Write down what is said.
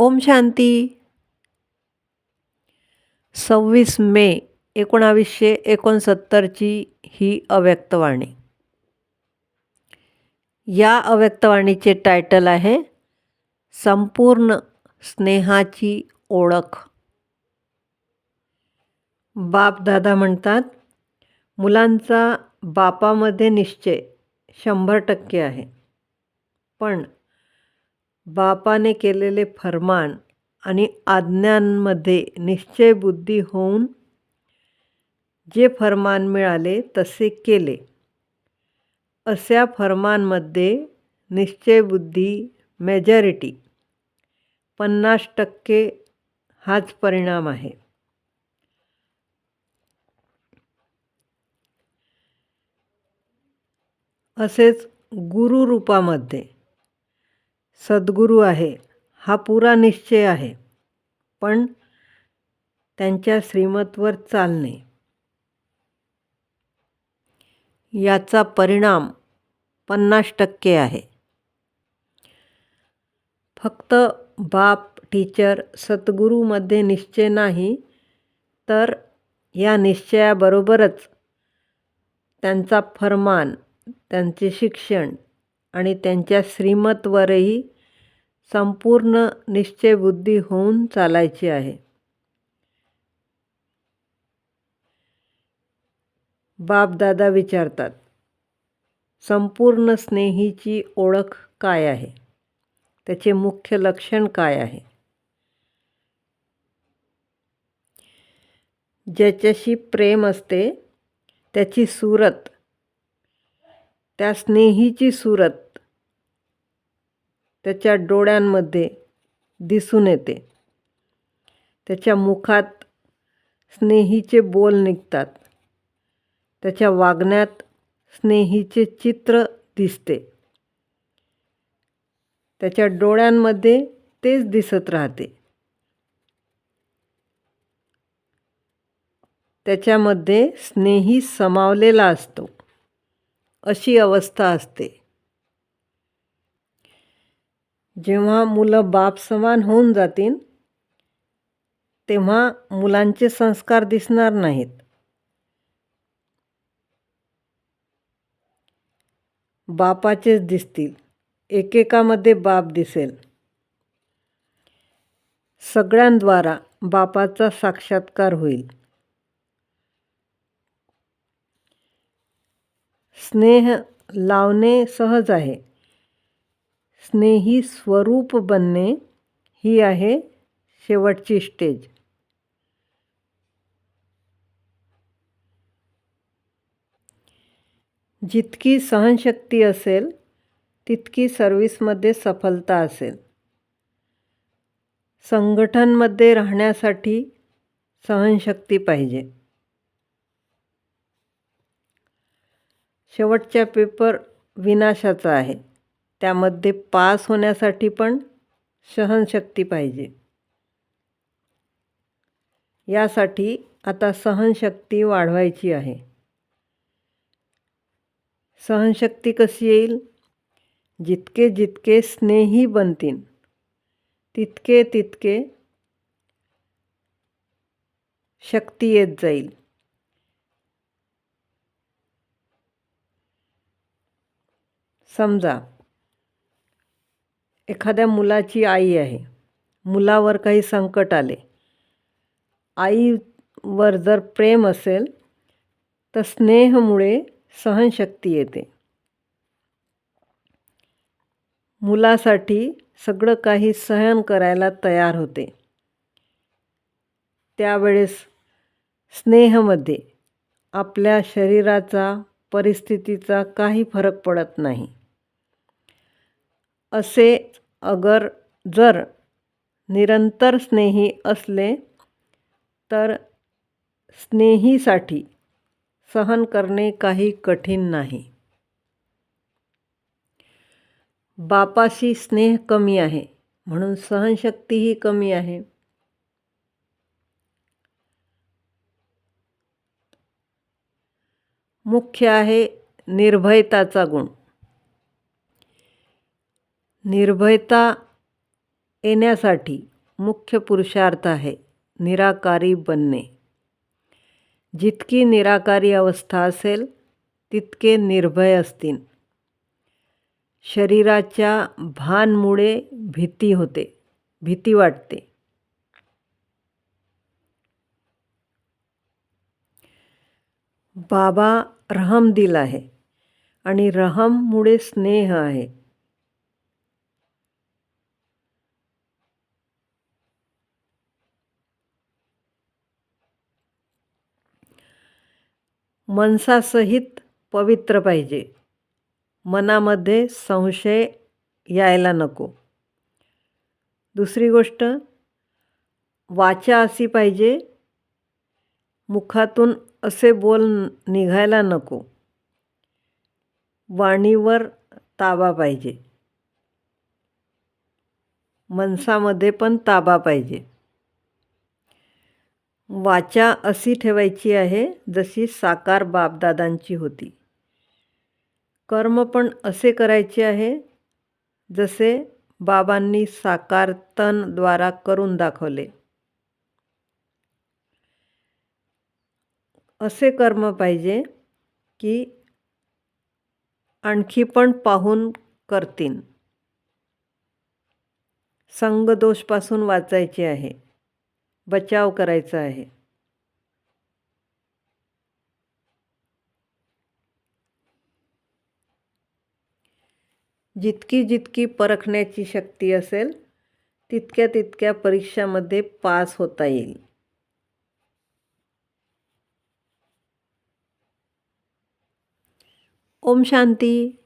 ओम शांती. सव्वीस मे एकोणावीसशे एकोणसत्तरची ही अव्यक्तवाणी. या अव्यक्तवाणीचे टायटल आहे संपूर्ण स्नेहाची ओळख. बाप दादा म्हणतात मुलांचा बापामध्ये निश्चय शंभर टक्के आहे. पण बापाने केलेले फरमान आणि आज्ञांमध्ये निश्चयबुद्धी होऊन जे फरमान मिळाले तसे केले. अशा फरमानमध्ये निश्चयबुद्धी मेजॉरिटी पन्नास टक्के हाच परिणाम आहे. असेच गुरुरूपामध्ये सद्गुरू आहे. हा पुरा निश्चय आहे. पण त्यांच्या श्रीमतवर चालणे. याचा परिणाम पन्नास टक्के आहे. फक्त बाप टीचर सद्गुरूमध्ये निश्चय नाही तर या निश्चयाबरोबरच त्यांचा फरमान त्यांचे शिक्षण आणि त्यांच्या श्रीमतवरही संपूर्ण निश्चयबुद्धी होऊन चालायची आहे. बापदादा विचारतात संपूर्ण स्नेहीची ओळख काय आहे? त्याचे मुख्य लक्षण काय आहे? ज्याच्याशी प्रेम असते त्याची सूरत त्या स्नेहीची सूरत त्याच्या डोळ्यांमध्ये दिसून येते. त्याच्या मुखात स्नेहीचे बोल निघतात. त्याच्या वागण्यात स्नेहीचे चित्र दिसते. त्याच्या डोळ्यांमध्ये तेच दिसत राहते. त्याच्यामध्ये स्नेही समावलेला असतो. अशी अवस्था असते. जेव्हा मुलं बाप समान होऊन जातील तेव्हा मुलांचे संस्कार दिसणार नाहीत. बापाचेच दिसतील. एकेकामध्ये बाप दिसेल. सगळ्यांद्वारा बापाचा साक्षात्कार होईल. स्नेह लावणे सहज आहे. स्नेही स्वरूप बनणे ही आहे शेवटची स्टेज जितकी सहनशक्ती असेल तितकी सर्विसमध्ये सफलता असेल. संघटनमध्ये राहण्यासाठी सहनशक्ती पाहिजे. शेवटच्या पेपर विनाशाचा आहे. त्यामध्ये पास होण्यासाठी पण सहनशक्ती पाहिजे. यासाठी आता सहनशक्ती वाढवायची आहे. सहनशक्ती कशी येईल? जितके जितके स्नेही बनतील तितके तितके शक्ती येत जाईल. समजा एखाद्या मुलाची आई आहे मुलावर काही संकट आले आईवर जर प्रेम असेल तर स्नेहमुळे सहनशक्ती येते. मुलासाठी सगळं काही सहन करायला तयार होते. त्यावेळेस स्नेहमध्ये आपल्या शरीराचा परिस्थितीचा काही फरक पडत नाही. असे अगर जर निरंतर स्नेही असले तर स्नेहीसाठी सहन करणे काही कठीण नाही. बापाशी स्नेह कमी आहे म्हणून सहनशक्तीही कमी आहे. मुख्य आहे निर्भयताचा गुण. निर्भयता येण्यासाठी मुख्य पुरुषार्थ आहे निराकारी बनणे. जितकी निराकारी अवस्था असेल तितके निर्भय असतील. शरीराच्या भानमुळे भीती होते भीती वाटते. बाबा रहम दिल आहे आणि रहममुळे स्नेह आहे. मनसासहित पवित्र पाहिजे. मनामध्ये संशय यायला नको. दुसरी गोष्ट वाचा अशी पाहिजे मुखातून असे बोल निघायला नको. वाणीवर ताबा पाहिजे. मनसामध्ये पण ताबा पाहिजे. वाचा अशी ठेवायची आहे जशी साकार बापदादांची होती. कर्म पण असे करायचे आहे जसे बाबांनी साकार तनद्वारा करून दाखवले. असे कर्म पाहिजे की आणखी पण पाहून करतीन. संगदोषपासून वाचायचे आहे. बचाव करायचा आहे. जितकी जितकी परखण्याची शक्ती असेल तितक्या तितक्या परीक्षामध्ये पास होता येईल. ओम शांती.